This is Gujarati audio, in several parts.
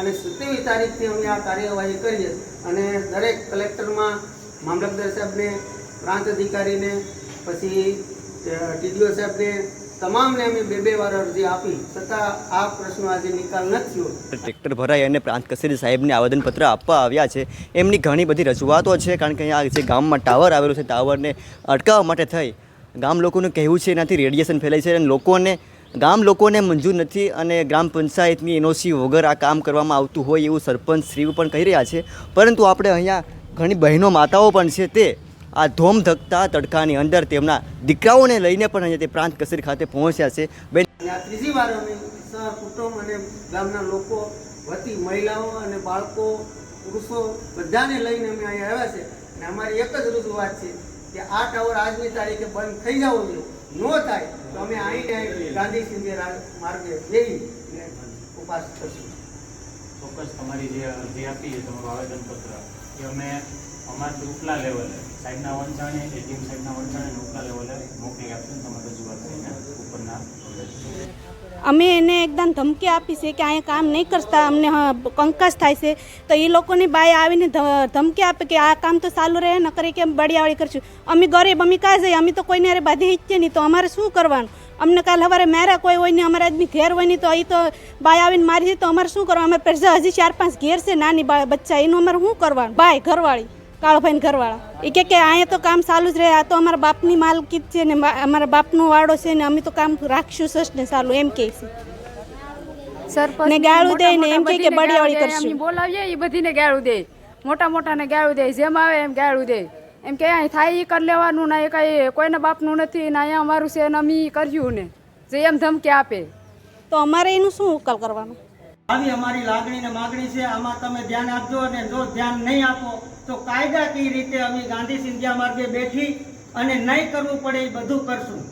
અને સત્યાવીસ તારીખથી અમે આ કાર્યવાહી કરીએ અને દરેક કલેક્ટરમાં મામલતદાર સાહેબને, પ્રાંત અધિકારીને, પછી ટીડીઓ સાહેબને, તમામને અમે બે બે વાર અરજી આપી. છતાં આ પ્રશ્નો આજે નિકાલ નથી થયો. ટ્રેક્ટર ભરાઈ અને પ્રાંત કચેરી સાહેબને આવેદનપત્ર આપવા આવ્યા છે. એમની ઘણી બધી રજૂઆતો છે, કારણ કે અહીંયા જે ગામમાં ટાવર આવેલો છે, ટાવરને અટકાવવા માટે થઈ. ગામ લોકોનું કહેવું છે, એનાથી રેડિયેશન ફેલાય છે અને લોકોને ગામ લોકોને મંજૂર નથી અને ગ્રામ પંચાયતની એનઓસી વગર આ કામ કરવામાં આવતું હોય એવું સરપંચ શ્રીઓ પણ કહી રહ્યા છે. પરંતુ આપણે અહીંયા ઘણી બહેનો માતાઓ પણ છે તે આ ધોમ ધકતા તડકાની અંદર તેમના દીકરાઓને લઈને પણ અહીંયા તે પ્રાંત કચેરી ખાતે પહોંચ્યા છે. બેન ત્રીજી વાર અમે કુટુંબ અને ગામના લોકો વતી મહિલાઓ અને બાળકો, પુરુષો બધાને લઈને અમે અહીંયા આવ્યા છે. અને અમારી એક જ રજૂઆત છે કે આ ટાવર આજની તારીખે બંધ થઈ જવો જોઈએ ન થાય, તો અમે આવીને અહીં ગાંધી સિંધે માર્ગે જઈ ઉપવાસ કરશું. ચોક્કસ તમારી જે અરજી આપી છે, તમારું આવેદનપત્ર, એ અમે અમારથી ઉપલા લેવલે, સાહેબના વંચાણે એ ટીમ સાહેબના વંચાણે ઉપલા લેવલે મોકલી આપશું, તમારે રજૂઆત થઈને ઉપરના અમે એને એકદમ ધમકી આપી છે કે અહીંયા કામ નહીં કરતા, અમને કંકાસ થાય છે. તો એ લોકોની બાય આવીને ધમકી આપે કે આ કામ તો ચાલુ રહે ન કરી કે બળિયાવાળી કરશું? અમે ગરીબ, અમે કાં જઈએ? અમે તો કોઈને અરે બાંધી ઈચ્છીએ નહીં, તો અમારે શું કરવાનું? અમને કાલ સવારે મેરા કોઈ હોય ને અમારા આદમી ઘેર હોય નહીં, તો એ તો બાય આવીને મારી છે તો અમારે શું કરવાનું? અમારે પ્રજા હજી ચાર પાંચ ઘેર છે, નાની બચ્ચા, એનું અમારે શું કરવાનું? બાય ઘરવાળી. કાળભાઈ ઘરવાળા. એ કે કે અહીંયા તો કામ ચાલુ જ રહે આ તો અમારા બાપની માલકીત છે ને અમારા બાપનો વાડો છે ને અમે તો કામ રાખશું સસ ને ચાલુ એમ કહે છે. સરપંચ ને ગાળું દે ને એમ કહે કે બધીને બળિયાવાળી કરશું. બોલાવીએ એ બધીને ગાળું દે. મોટા મોટાને ગાળું દે જેમ આવે એમ ગાળું દે. એમ કે અહીં થાય એ કરી લેવાનું ને એ કઈ કોઈના બાપનું નથી ને અહીંયા અમારું છે ને અમે કર્યું ને જે એમ ધમકી આપે. તો અમારે એનું શું ઉકેલ કરવાનું? આવી અમારી લાગણી ને માગણી છે, આમાં તમે ધ્યાન આપજો અને જો ધ્યાન નહીં આપો, તો કાયદાકીય રીતે અમે ગાંધી સિંધિયા માર્ગે બેઠી અને નહીં કરવું પડે એ બધું કરશું.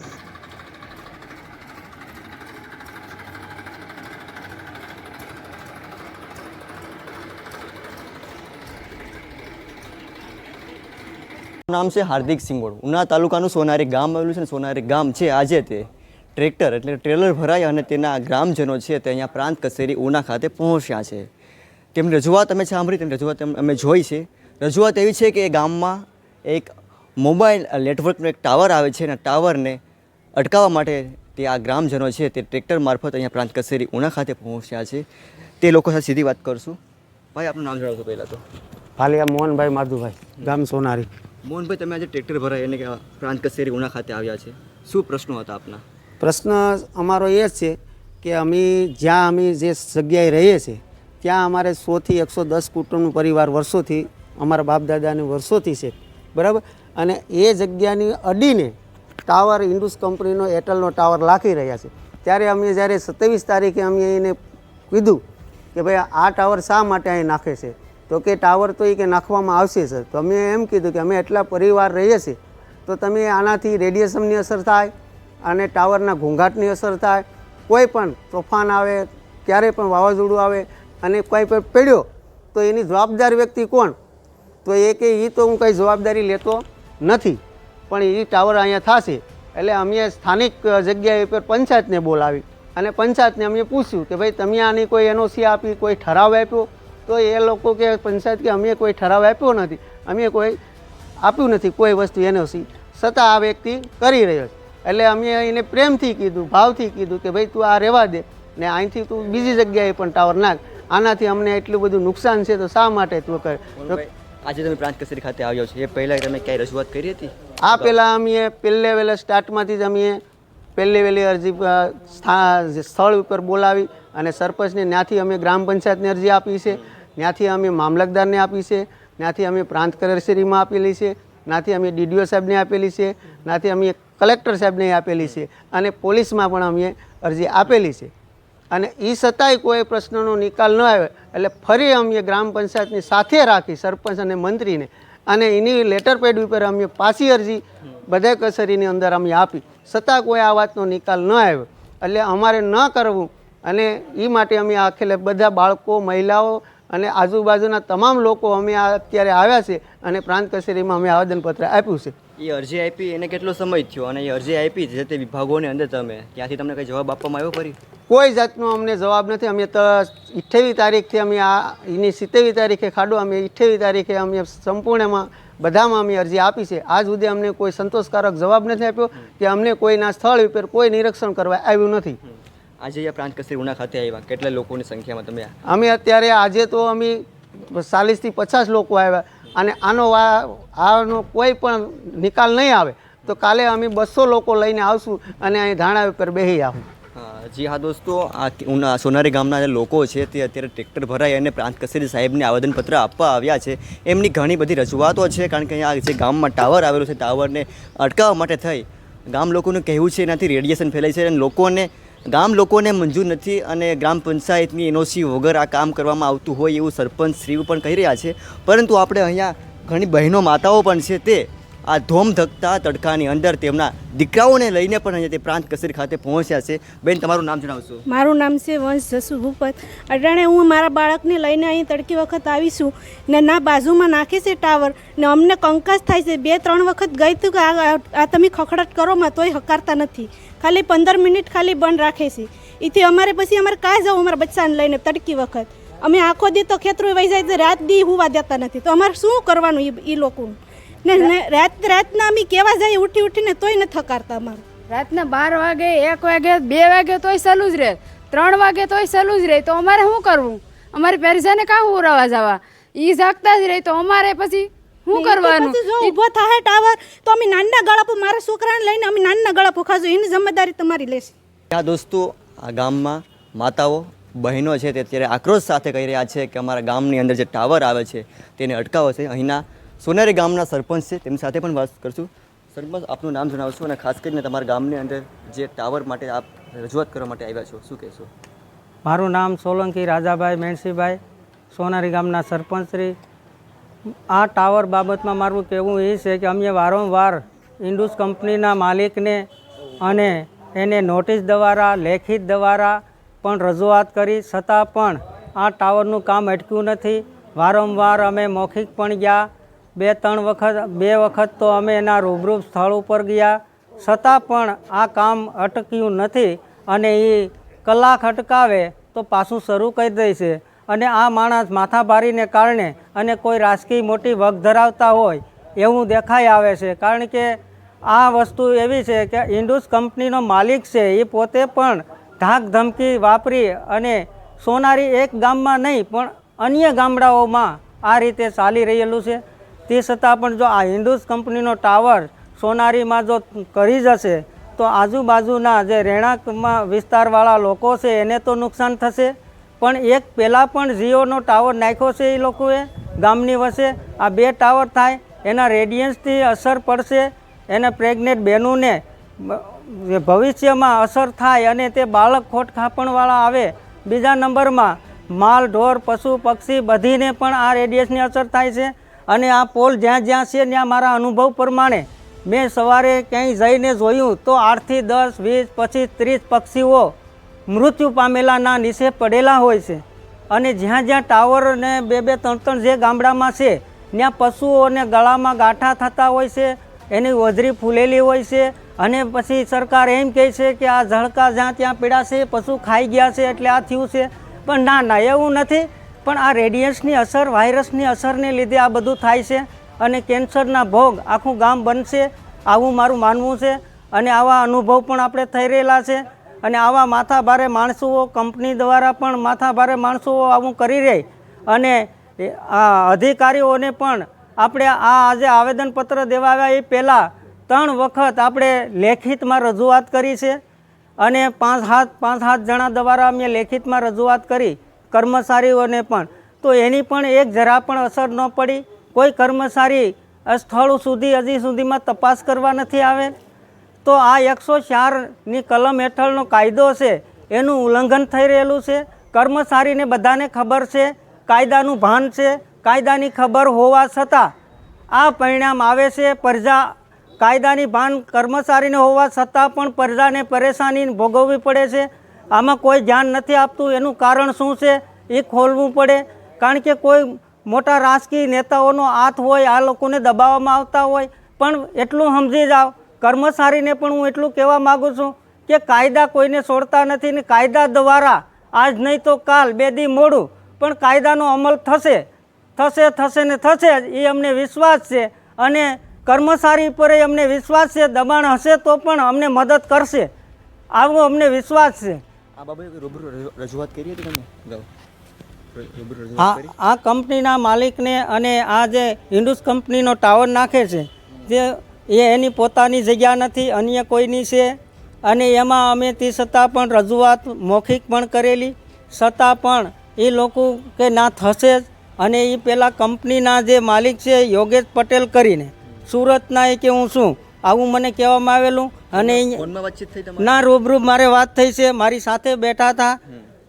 નામ છે હાર્દિક સિંગોડ. ઉના તાલુકાનું સોનારી ગામ આવેલું છે સોનારી ગામ છે આજે તે. ટ્રેક્ટર એટલે ટ્રેલર ભરાય અને તેના ગ્રામજનો છે તે અહીંયા પ્રાંત કચેરી ઉના ખાતે પહોંચ્યા છે. તેમની રજૂઆત અમે સાંભળી તેમની રજૂઆત અમ- અમે જોઈ છે. રજૂઆત એવી છે કે એ ગામમાં એક મોબાઈલ નેટવર્કનો એક ટાવર આવે છે અને ટાવરને અટકાવવા માટે તે આ ગ્રામજનો છે તે ટ્રેક્ટર મારફત અહીંયા પ્રાંત કચેરી ઉના ખાતે પહોંચ્યા છે. તે લોકો સાથે સીધી વાત કરશું. ભાઈ આપનું નામ જણાવશો પહેલાં તો. ફાલિયા મોહનભાઈ માધુભાઈ ગામ સોનારી. મોહનભાઈ તમે આજે ટ્રેક્ટર ભરાય એને પ્રાંત કચેરી ઉના ખાતે આવ્યા છે. શું પ્રશ્નો હતા આપના? પ્રશ્ન અમારો એ છે કે અમે જ્યાં અમે જે જગ્યાએ રહીએ છીએ, ત્યાં અમારે સોથી એકસો દસ કુટુંબનું પરિવાર વર્ષોથી, અમારા બાપ દાદાને વર્ષોથી છે. બરાબર? અને એ જગ્યાની અડીને ટાવર, ઇન્ડુસ કંપનીનો એરટેલનો ટાવર લાખી રહ્યા છે. ત્યારે અમે જ્યારે સત્યાવીસ તારીખે અમે એને કીધું કે ભાઈ, આ ટાવર શા માટે અહીં નાખે છે? તો કે ટાવર તો એ કે નાખવામાં આવશે, સર. તો અમે એમ કીધું કે અમે એટલા પરિવાર રહીએ છીએ, તો તમે આનાથી રેડિયેશનની અસર થાય? અને ટાવરના ઘોંઘાટની અસર થાય, કોઈ પણ તોફાન આવે ક્યારે પણ વાવાઝોડું આવે અને કોઈ પણ પડ્યો, તો એની જવાબદાર વ્યક્તિ કોણ? તો એ કે એ તો હું કંઈ જવાબદારી લેતો નથી, પણ એ ટાવર અહીંયા થશે. એટલે અમે સ્થાનિક જગ્યાએ પર પંચાયતને બોલાવી અને પંચાયતને અમે પૂછ્યું કે ભાઈ, તમે આની કોઈ એનઓસી આપી, કોઈ ઠરાવ આપ્યો? તો એ લોકો કે, પંચાયત કે અમે કોઈ ઠરાવ આપ્યો નથી, અમે કોઈ, આપ્યું નથી કોઈ વસ્તુ એનઓસી છતાં આ વ્યક્તિ કરી રહ્યો છે. એટલે અમે એને પ્રેમથી કીધું ભાવથી કીધું કે ભાઈ તું આ રહેવા દે. ને અહીંથી તું બીજી જગ્યાએ પણ ટાવર નાખ. આનાથી અમને એટલું બધું નુકસાન છે તો શા માટે તું કર? આજે તમે પ્રાંત કચેરી ખાતે આવ્યો છો. એ પહેલાં તમે ક્યાંય રજૂઆત કરી હતી? આ પહેલાં અમે પહેલે વહેલા સ્ટાર્ટમાંથી જ અમે પહેલે વહેલી અરજી સ્થળ ઉપર બોલાવી અને સરપંચને ત્યાંથી અમે ગ્રામ પંચાયતને અરજી આપી છે. ત્યાંથી અમે મામલતદારને આપી છે. ત્યાંથી અમે પ્રાંત કચેરીમાં આપેલી છે. ત્યાંથી અમે ડીડીઓ સાહેબને આપેલી છે, નાથી અમે કલેક્ટર સાહેબને આપેલી છે અને પોલીસમાં પણ અમે અરજી આપેલી છે. અને એ છતાંય કોઈ પ્રશ્નનો નિકાલ ન આવે, એટલે ફરી અમે ગ્રામ પંચાયતની સાથે રાખી સરપંચ અને મંત્રીને અને એની લેટર પેડ ઉપર અમે પાછી અરજી બધા કચેરીની અંદર અમે આપી. છતાં કોઈ આ વાતનો નિકાલ ન આવ્યો. એટલે અમારે ન કરવું અને એ માટે અમે આખેલે બધા બાળકો, મહિલાઓ અને આજુબાજુના તમામ લોકો અમે આ અત્યારે આવ્યા છે અને પ્રાંત કચેરીમાં અમે આવેદનપત્ર આપ્યું છે. એ અરજી આપી એને કેટલો સમય થયો અને એ અરજી આપી જે તે વિભાગોની અંદર તમે? ત્યાંથી તમને કંઈ જવાબ આપવામાં આવ્યો ફરી કોઈ જાતનો અમને જવાબ નથી. અમે તો અઠ્ઠાવીસ તારીખથી અમે આ એની સિત્તેવી તારીખે ખાડો અમે અઠ્ઠાવીસ તારીખે અમે સંપૂર્ણમાં બધામાં અમે અરજી આપી છે. આજ સુધી અમને કોઈ સંતોષકારક જવાબ નથી આપ્યો કે અમને કોઈના સ્થળ ઉપર કોઈ નિરીક્ષણ કરવા આવ્યું નથી. આજે અહીંયા પ્રાંત કચેરી ઉના ખાતે આવ્યા. કેટલા લોકોની સંખ્યામાં તમે અમે અત્યારે આજે તો અમે ચાલીસથી પચાસ લોકો આવ્યા અને આનો આનો કોઈ પણ નિકાલ નહીં આવે તો કાલે અમે બસો લોકો લઈને આવશું અને અહીં ધાણા ઉપર બેસી આવું. જી હા દોસ્તો આ ઉના સોનારી ગામના જે લોકો છે તે અત્યારે ટ્રેક્ટર ભરાઈ અને પ્રાંત કચેરી સાહેબને આવેદનપત્ર આપવા આવ્યા છે. એમની ઘણી બધી રજૂઆતો છે કારણ કે અહીંયા જે ગામમાં ટાવર આવેલો છે ટાવરને અટકાવવા માટે થઈ. ગામ લોકોનું કહેવું છે એનાથી રેડિયેશન ફેલાય છે અને લોકોને ગામ લોકોને મંજૂર નથી અને ગ્રામ પંચાયતની એનઓસી વગર આ કામ કરવામાં આવતું હોય એવું સરપંચ શ્રીઓ પણ કહી રહ્યા છે. પરંતુ આપણે અહીંયા ઘણી બહેનો માતાઓ પણ છે તે આ ધોમ ધકતા તડકાની અંદર તેમના દીકરાઓને લઈને પણ અહીંયા તે પ્રાંત કચેરી ખાતે પહોંચ્યા છે. બેન, તમારું નામ જણાવશો. મારું નામ છે વંશ જસુ ભૂપત. અટાણે હું મારા બાળકને લઈને અહીં તડકી વખત આવીશું ને ના બાજુમાં નાખે છે ટાવર ને અમને કંકાસ થાય છે. બે, ત્રણ વખત ગઈ તું કે આ તમે ખખડાટ કરો માં તોય હકારતા નથી. ખાલી પંદર મિનિટ ખાલી બંધ રાખે છે. એથી અમારે પછી અમારે કાં જવું, અમારા બચ્ચાને લઈને તડકી વખત. અમે આખો દી તો ખેતરું વહી જાય રાત દી હુવા દેતા નથી. તો અમારે શું કરવાનું એ લોકોનું? ને રાત રાતના અમે કેવા જાય ઉઠી ઉઠીને તોય ન થકારતા અમારું. રાતના બાર વાગે, એક વાગે, બે વાગે તોય સલું જ રહે. ત્રણ વાગે તોય સલું જ રહે. તો અમારે શું કરવું? અમારે પેરસાને કાં ઉરાવા જવા? એ જાગતા જ રહે. તો અમારે પછી શું કરવાનું? ઊભો થાય ટાવર તો અમે નાના ગળા પર મારા છોકરાને લઈને અમે નાના ગળા પર ખાજો. એની જવાબદારી તમારી લેશે. આ દોસ્તો આ ગામમાં માતાઓ બહેનો છે તે અત્યારે આક્રોશ સાથે કહી રહ્યા છે કે અમારા ગામની અંદર જે ટાવર આવે છે તેને અટકાવો છે. અહીંના સોનારી ગામના સરપંચ છે તેમની સાથે પણ વાત કરશું. સરપંચ આપનું નામ જણાવશો અને ખાસ કરીને તમારા ગામની અંદર જે ટાવર માટે આપ રજૂઆત કરવા માટે આવ્યા છો શું કહેશો? મારું નામ સોલંકી રાજાભાઈ મેણસીભાઈ સોનારી ગામના સરપંચશ્રી આ ટાવર બાબતમાં મારું કહેવું એ છે કે અમે વારંવાર ઇન્ડુસ કંપનીના માલિકને અને એને નોટિસ દ્વારા, લેખિત દ્વારા પણ રજૂઆત કરી. છતાં પણ આ ટાવરનું કામ અટક્યું નથી. વારંવાર અમે મૌખિક પણ ગયા. બે, ત્રણ વખત, બે વખત તો અમે એના રૂબરૂ સ્થળ ઉપર ગયા. છતાં પણ આ કામ અટક્યું નથી અને એ કલાક અટકાવે તો પાછું શરૂ કરી દે છે. અને આ માણસ માથાભારીને કારણે અને કોઈ રાજકીય મોટી વગ ધરાવતા હોય એવું દેખાઈ આવે છે. કારણ કે આ વસ્તુ એવી છે કે ઇન્ડુસ કંપનીનો માલિક છે, એ પોતે પણ ધાક ધમકી વાપરી અને સોનારી એક ગામમાં નહીં, પણ અન્ય ગામડાઓમાં આ રીતે ચાલી રહેલું છે. તે છતાં પણ જો આ ઇન્ડુસ કંપનીનો ટાવર સોનારીમાં જો કરી જશે, તો આજુબાજુના જે રહેણાંકમાં વિસ્તારવાળા લોકો છે, એને તો નુકસાન થશે? પણ એક પહેલાં પણ જીઓનો ટાવર નાખ્યો છે એ લોકોએ ગામની વચ્ચે. આ બે ટાવર થાય, એના રેડિયન્સથી અસર પડશે, એને પ્રેગ્નેન્ટ બહેનોને ભવિષ્યમાં અસર થાય અને તે બાળક ખોટ ખાપણવાળા આવે. બીજા નંબરમાં, માલ, ઢોર, પશુ, પક્ષી બધીને પણ આ રેડિયસની અસર થાય છે અને આ પોલ જ્યાં જ્યાં છે ત્યાં મારા અનુભવ પ્રમાણે. મેં સવારે ક્યાંય જઈને જોયું તો આઠથી દસ, વીસ, પચીસ, ત્રીસ પક્ષીઓ મૃત્યુ પામેલાના નીચે પડેલા હોય છે. અને જ્યાં જ્યાં ટાવર ને બે બે ત્રણ ત્રણ જે ગામડામાં છે, ત્યાં પશુઓને ગળામાં ગાંઠા થતા હોય છે, એની વજરી ફૂલેલી હોય છે. અને પછી સરકાર એમ કહે છે કે આ ઝળકા જ્યાં ત્યાં પીડા છે, પશુ ખાઈ ગયા છે એટલે આ થયું છે. પણ ના ના, એવું નથી. પણ આ રેડિયન્સની અસર, વાયરસની અસરને લીધે આ બધું થાય છે. અને કેન્સરના ભોગ આખું ગામ બનશે, આવું મારું માનવું છે. અને આવા અનુભવ પણ આપણે થઈ રહેલા છે. અને આવા માથાભારે માણસો કંપની દ્વારા પણ માથાભારે માણસો આવું કરી રહી અને આ અધિકારીઓને પણ આપણે આ આજે આવેદનપત્ર દેવા આવ્યા એ પહેલાં ત્રણ વખત આપણે લેખિતમાં રજૂઆત કરી છે અને પાંચ હાથ પાંચ હાથ જણા દ્વારા અમે લેખિતમાં રજૂઆત કરી કર્મચારીઓને પણ. તો એની પણ એક જરા પણ અસર ન પડી. કોઈ કર્મચારી સ્થળ સુધી, હજી સુધીમાં તપાસ કરવા નથી આવેલ તો આ એકસો ચારની કલમ હેઠળનો કાયદો છે, એનું ઉલ્લંઘન થઈ રહેલું છે. કર્મચારીને બધાને ખબર છે, કાયદાનું ભાન છે, કાયદાની ખબર હોવા છતાં આ પરિણામ આવે છે, પ્રજા કાયદાની ભાન કર્મચારીને હોવા છતાં પણ પ્રજાને પરેશાની ભોગવવી પડે છે. આમાં કોઈ ધ્યાન નથી આપતું, એનું કારણ શું છે, એ ખોલવું પડે. કારણ કે કોઈ મોટા રાજકીય નેતાઓનો હાથ હોય, આ લોકોને દબાવવામાં આવતા હોય. પણ એટલું સમજી જાઓ કર્મચારીને પણ હું એટલું કહેવા માગું છું કે કાયદા કોઈને છોડતા નથી ને કાયદા દ્વારા આજ નહીં તો કાલ બે દી મોડું પણ કાયદાનો અમલ થશે થશે થશે ને થશે જ એ અમને વિશ્વાસ છે. અને કર્મચારી પર એ અમને વિશ્વાસ છે દબાણ હશે તો પણ અમને મદદ કરશે. આવો અમને વિશ્વાસ છે. આ બાબતે રૂબરૂ રજૂઆત કરી હતી તમે? આ આ કંપનીના માલિકને અને આ જે ઇન્ડુસ કંપનીનો ટાવર નાખે છે જે એ એની પોતાની જગ્યા નથી અન્ય કોઈની છે. અને એમાં અમે તે છતાં પણ રજૂઆત મૌખિક પણ કરેલી. છતાં પણ એ લોકો કે ના થશે જ. અને એ પેલા કંપનીના જે માલિક છે યોગેશ પટેલ કરીને. સુરતના એ કે હું શું આવું મને કહેવામાં આવેલું. અને ના રૂબરૂ મારે વાત થઈ છે. મારી સાથે બેઠા હતા.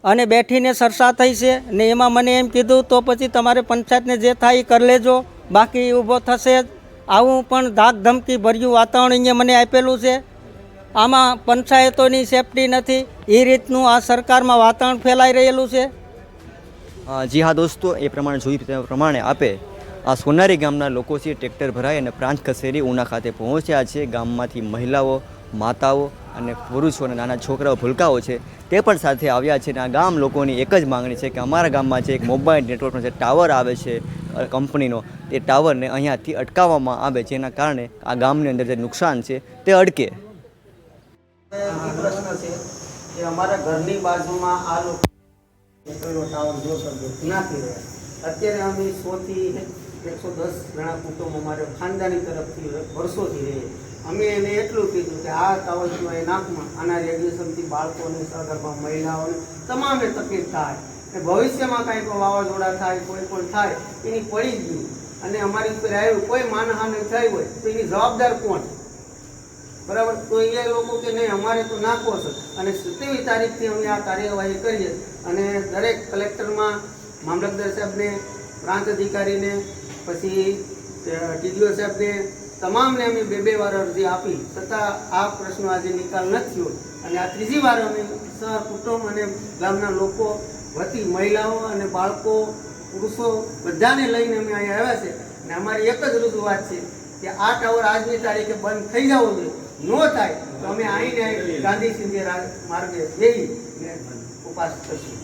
અને બેઠીને સરસા થઈ છે. ને એમાં મને એમ કીધું તો પછી તમારે પંચાયતને જે થાય એ કરી લેજો. બાકી ઊભો થશે જ. આવું પણ ધાક ધમકી ભર્યું વાતાવરણ અહીંયા મને આપેલું છે. આમાં પંચાયતોની સેફટી નથી. એ રીતનું આ સરકારમાં વાતાવરણ ફેલાઈ રહેલું છે. જી હા દોસ્તો, એ પ્રમાણે જોઈ પ્રમાણે આપે આ સોનારી ગામના લોકો છે, ટ્રેક્ટર ભરાઈ અને પ્રાંત કચેરી ઉના ખાતે પહોંચ્યા છે. ગામમાંથી મહિલાઓ, માતાઓ અને પુરુષો અને નાના છોકરાઓ ભૂલકાઓ છે, તે પણ સાથે આવ્યા છે અને આ ગામ લોકોની એક જ માંગણી છે કે અમારા ગામમાં જે એક મોબાઈલ નેટવર્કનો જે ટાવર આવે છે કંપનીનો, તે ટાવરને અહીંયાથી અટકાવવામાં આવે જેના કારણે આ ગામની અંદર જે નુકસાન છે, તે અટકે છે અત્યારે અમે સોથી, એકસો દસ ઘણા કુટુંબ અમારે ખાનદાની તરફથી વર્ષોથી રહીએ અમે એને એટલું કીધું કે આ ટાવર સિવાય એ નાખમાં આના રેડિયેશનથી બાળકોને સગર્ભા મહિલાઓને તમામે તકલીફ થાય. અને ભવિષ્યમાં કાંઈ પણ વાવાઝોડા થાય, કોઈ પણ થાય, એની પડી ગયું અને અમારી ઉપર આવ્યું, કોઈ માનહાનિ થઈ હોય તો એની જવાબદાર કોણ? બરાબર? તો એ લોકો કે નહીં, અમારે તો નાખવો છે. અને સત્યાવીસ તારીખથી અમે આ કાર્યવાહી કરીએ. અને દરેક કલેક્ટરમાં મામલતદાર સાહેબને, પ્રાંત અધિકારીને, પછી ટીડીઓ સાહેબને તમામને અમે બે બે વાર અરજી આપી, છતાં આ પ્રશ્ન આજે નિકાલ નથી અને આ ત્રીજી વાર અમે સહ કુટુંબ અને ગામના લોકો, વતી મહિલાઓ અને બાળકો, પુરુષો બધાને લઈને અમે અહીંયા આવ્યા છે. અને અમારી એક જ રજૂઆત છે કે આ ટાવર આજની તારીખે બંધ થઈ જવો જોઈએ. ન થાય તો અમે આવીને ગાંધી સિંધે માર્ગે જઈ ઉપાસ કરશું.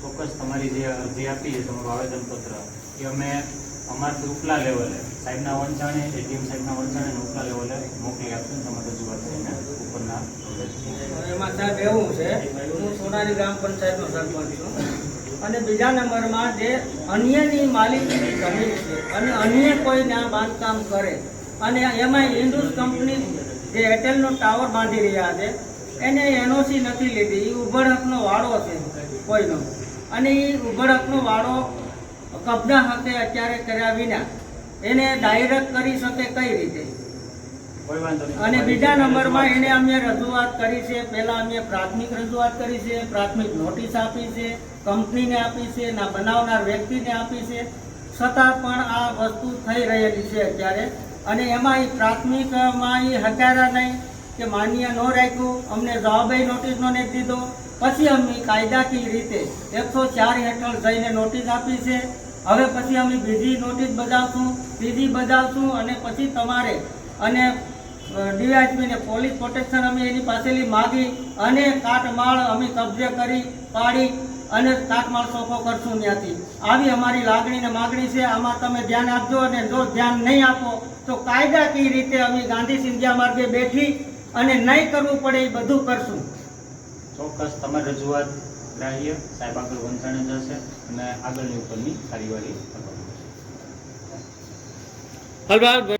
ચોક્કસ તમારી જે અરજી આપી છે, તમારું આવેદનપત્ર, એ અમે અમારથી ઉપલા લેવલે સાહેબના વંચાણે એટીએમ સાહેબના વંચાણે ઉપલા લેવલે મોકલી આપશું તમારે રજૂઆત થઈને ઉપરના એમાં સાહેબ એવું છે, હું સોનારી ગ્રામ પંચાયતનો સરપંચ છું. અને બીજા નંબરમાં જે અન્યની માલિકીની જમીન છે અને અન્ય કોઈ ત્યાં બાંધકામ કરે અને એમાં ઇન્ડુસ કંપની જે એરટેલનો ટાવર બાંધી રહ્યા છે, એને એનઓસી નથી લીધી. એ ઉભરકનો વાડો છે કોઈનો. અને એ ઉભરકનો હકનો વાડો હતે અત્યારે કર્યા વિના એને ડાયરેક્ટ કરી શકે કઈ રીતે? કોઈ વાંધો નહીં. અને બીજા નંબરમાં એને અમે રજૂઆત કરી છે. પહેલા અમે પ્રાથમિક રજૂઆત કરી છે પ્રાથમિક નોટિસ આપી છે કંપનીને આપી છે ના બનાવનાર વ્યક્તિને આપી છે. છતાં પણ આ વસ્તુ થઈ રહેલી છે અત્યારે. અને એમાં એ પ્રાથમિકમાં એ હકારા નહીં કે માન્ય ન રાખ્યું. અમને જવાબે નોટિસનો નથી દીધો. પછી અમે કાયદાકીય રીતે એકસો ચાર હેઠળ જઈને નોટિસ આપી છે. હવે પછી અમે બીજી નોટિસ બજાવશું, ત્રીજી બજાવશું અને પછી તમારે અને ડીવાયસપી પોલીસ પ્રોટેક્શન અમે એની પાસેથી માગી અને કાટમાળ અમે કબજે કરી પાડી અને કાટમાળ સોંપો કરશું ત્યાંથી. આવી અમારી લાગણી ને માગણી છે. આમાં તમે ધ્યાન આપજો અને જો ધ્યાન નહીં આપો તો કાયદાકીય રીતે અમે ગાંધી સિંધિયા માર્ગે બેઠી અને નહીં કરવું પડે એ બધું કરશું. ચોક્કસ તમારી રજૂઆત ગ્રાહ્ય સાહેબ આગળ વંચાણે જશે અને આગળની ઉપરની કાર્યવાહી કરવામાં આવશે.